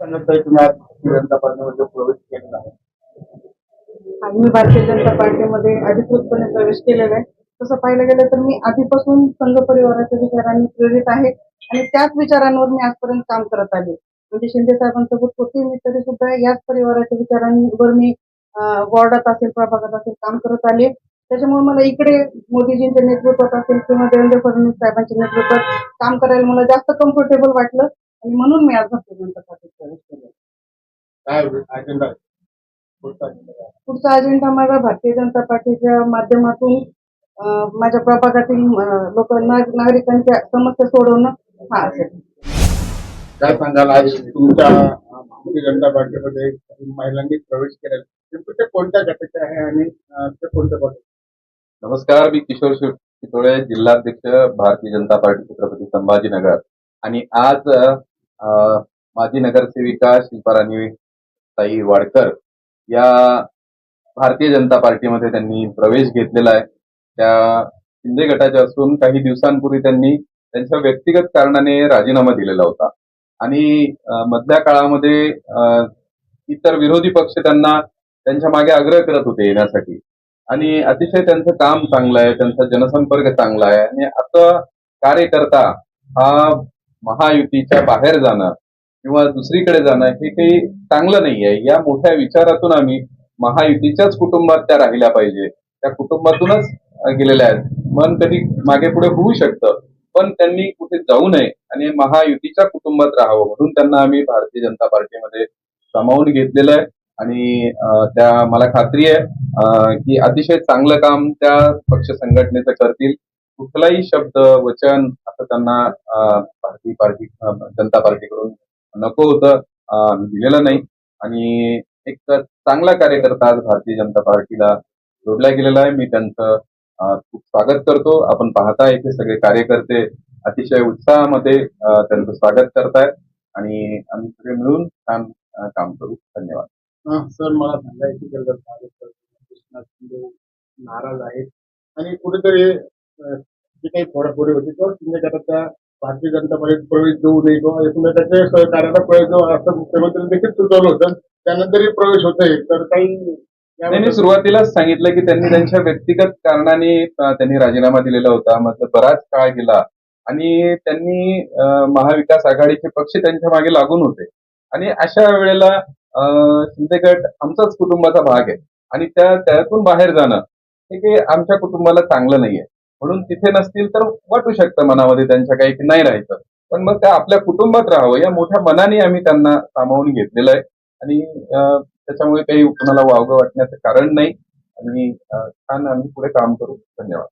भारतीय जनता पार्टीमध्ये आणि मी भारतीय जनता पार्टीमध्ये अधिकृतपणे प्रवेश केलेला आहे. तसं पाहायला गेलं तर मी आधीपासून संघ परिवाराच्या विचारांनी प्रेरित आहे आणि त्याच विचारांवर मी आजपर्यंत काम करत आले. म्हणजे शिंदे साहेबांसोबत होते मी तरी सुद्धा याच परिवाराच्या विचारांवर मी वॉर्डात असेल प्रभागात असेल काम करत आले. त्याच्यामुळे मला इकडे मोदीजींच्या नेतृत्वात असेल किंवा देवेंद्र फडणवीस साहेबांच्या नेतृत्वात काम करायला मला जास्त कम्फर्टेबल वाटलं. आणि म्हणून मी आज भारतीय जनता काय अजेंडा आहे पुढचा अजेंडा काय पुढचा अजेंडा माझा भारतीय जनता पार्टीच्या माध्यमातून अं, माझ्या प्रभागातील लोक नाग- नागरिकांच्या समस्या सोडवणं हा असेल. काय सांगाल आज तुमच्या अं, भारतीय जनता पार्टीमध्ये महिलांनी प्रवेश केलेला नेमकं ते कोणत्या गटाचे आहे आणि अं, ते कोणत्या पक्षाचे नमस्कार मी किशोर शिव चितोळे जिल्हाध्यक्ष भारतीय जनता पार्टी छत्रपती संभाजीनगर. आणि आज अ, माजी नगरसेविका शिल्पाराणी ताई वाडकर या भारतीय जनता पार्टीमध्ये त्यांनी प्रवेश घेतलेला आहे. त्या शिंदे गटाच्या असून काही दिवसांपूर्वी त्यांनी त्यांच्या व्यक्तिगत कारणाने राजीनामा दिलेला होता. आणि मधल्या काळामध्ये इतर विरोधी पक्ष त्यांना त्यांच्या मागे आग्रह करत होते येण्यासाठी. आणि अतिशय त्यांचं काम चांगलं आहे त्यांचा जनसंपर्क चांगला आहे. आणि आता कार्यकर्ता हा महायुतीच्या बाहेर जाणं किंवा दुसरीकडे जाणं हे काही चांगलं नाही आहे. या मोठ्या विचारातून आम्ही महायुतीच्याच कुटुंबात त्या राहिल्या पाहिजे. त्या कुटुंबातूनच गेलेल्या आहेत. मन कधी मागे पुढे होऊ शकतं पण त्यांनी कुठे जाऊ नये आणि महायुतीच्या कुटुंबात राहावं म्हणून त्यांना आम्ही भारतीय जनता पार्टीमध्ये सामावून घेतलेलं आहे. आणि त्या मला खात्री आहे की अतिशय चांगलं काम त्या पक्ष संघटनेचं करतील. कुठलाही शब्द वचन असं त्यांना भारतीय पार्टी जनता पार्टीकडून नको होतं. दिलेलं नाही. आणि एक चांगला कार्यकर्ता आज भारतीय जनता पार्टीला जोडला गेलेला आहे. मी त्यांचं खूप स्वागत करतो. आपण पाहता इथे सगळे कार्यकर्ते अतिशय उत्साहामध्ये त्यांचं स्वागत करतायत. आणि आम्ही सगळे मिळून छान काम करू. धन्यवाद. सर मला सांगायची गरज कृष्णा नाराज आहेत. आणि कुठेतरी जे काही फोडाफोडी होती तो शिंदे गटाच्या भारतीय जनता पार्टीत प्रवेश देऊ नये किंवा एकमेकाच्या सहकार्याला प्रवेश देऊ असं मुख्यमंत्री देखील सुचवलं होतं. त्यानंतरही प्रवेश होत आहे तर काही त्यांनी सुरुवातीलाच सांगितलं की त्यांनी त्यांच्या व्यक्तिगत कारणाने त्यांनी राजीनामा दिलेला होता. मात्र बराच काळ गेला आणि त्यांनी महाविकास आघाडीचे पक्ष त्यांच्या मागे लागून होते. आणि अशा वेळेला अं, शिंदे गट आमचाच कुटुंबाचा भाग आहे. आणि त्या त्यातून बाहेर जाणं हे काही आमच्या कुटुंबाला चांगलं नाहीये. म्हणून तिथे नसतील तर वाटू शकतं मनामध्ये त्यांच्या काही की नाही राहायचं. पण मग त्या आपल्या कुटुंबात राहावं या मोठ्या मनाने आम्ही त्यांना सामावून घेतलेलं आहे. आणि त्याच्यामुळे काही कुणाला वावगं वाटण्याचं कारण नाही. आणि छान आम्ही पुढे काम करू. धन्यवाद.